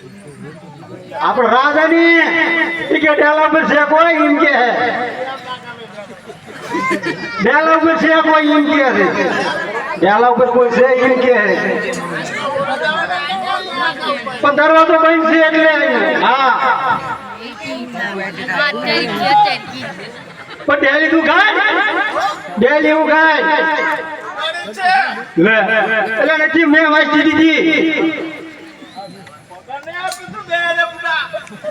આપણે રાજાની કે ડેલા પર છે, કોઈ એમ કે હે ડેલા ઉપર છે, કોઈ એમ કે છે. ડેલા ઉપર કોઈ છે, એમ કે હે પણ દરવાજો બંધ છે એટલે હા. પણ ડેલી તું ગાય ડેલી હું ગાય લે. એટલે નથી, મેં વાંચી દીધી.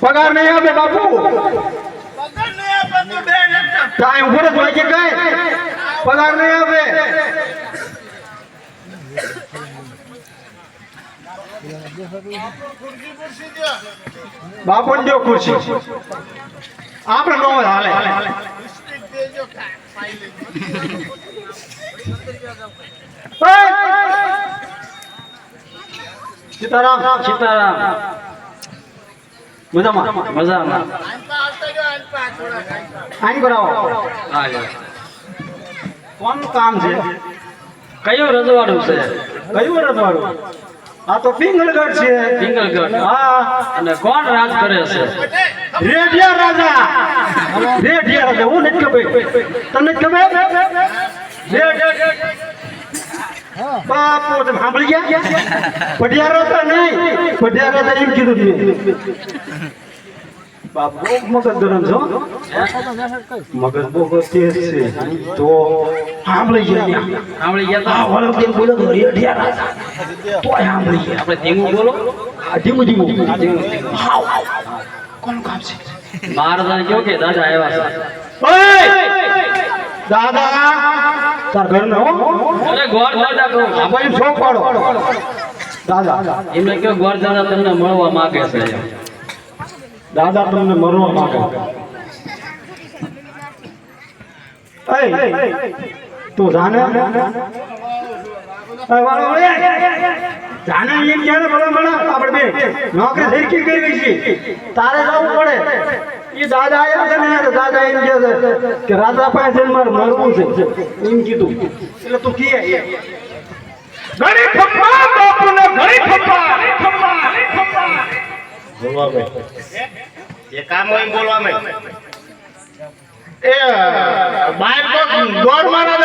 પગાર નહીં આપે બાપુ. ટાઈમ ઉપર જ વાંચે કઈ પગાર નહીં આપે. બાપુ જો ખુરશી આપણે નો હાલે. સીતારામ. સીતારામ. મજામાં? મજામાં. આઈ કરાવો કોણ કામ છે? કયું રજવાડું છે? કયું રજવાડું? આ તો પિંગળગઢ છે. પિંગલગઢ. હા. અને કોણ રાજ કરે છે? રેઢિયા રાજા. રેઢિયા રાજા. હું નથી ખબર. તમને ખબર? રેડિયા બાપુ તમે સાંભળી ગયા? પઢિયારો તો નહીં પઢિયારો તો એમ કીધું મેં બાપ મગજ ગરમ છો મગજ બહુ તેજ છે તો સાંભળી ગયા સાંભળી ગયા તા? વળો તેમ બોલો તો રેડિયા રાજા સાંભળી ગયા. આપણે ધીમું બોલો. ધીમું ધીમું. હાવ કોનું કામ છે મહારાજાને કહો કે દાદા આવ્યા છે. દાદા! તાર ઘર નો? અરે ગોર દાદા કહું આપણે શો પાડો? દાદા. એમને કહો ગોર દાદા તમને મળવા માંગે છે? દાદા તમને મળવા માંગે. એય, તું જાને એય, વાળો વળે. જાને એમ ક્યારે ભલા ભલા આપણે બે નોકરી સરખી કરવી છે. તારે જવું પડે. એ દાદા આવ્યા છે ને દાદા એમ કહે છે કે રાજા પાસે મારે મરવું છે. એમ કીધું. એટલે તું કહે. ઘણી ખપ્પા બાપુને ઘડી ખપ્પા બોલવા મે. એ કામ હોય બોલવા મે. એ બાય તો દોડ મારા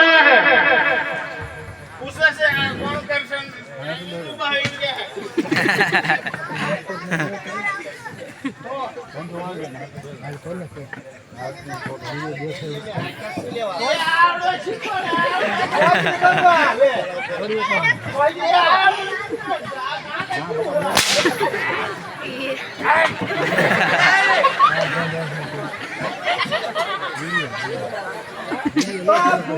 Babu.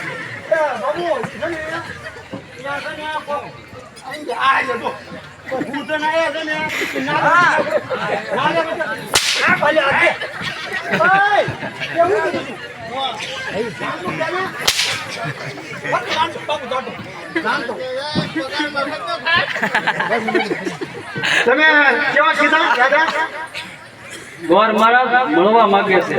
તમે કેવા કીધા? દાદા ગોર મારા મળવા માંગે છે.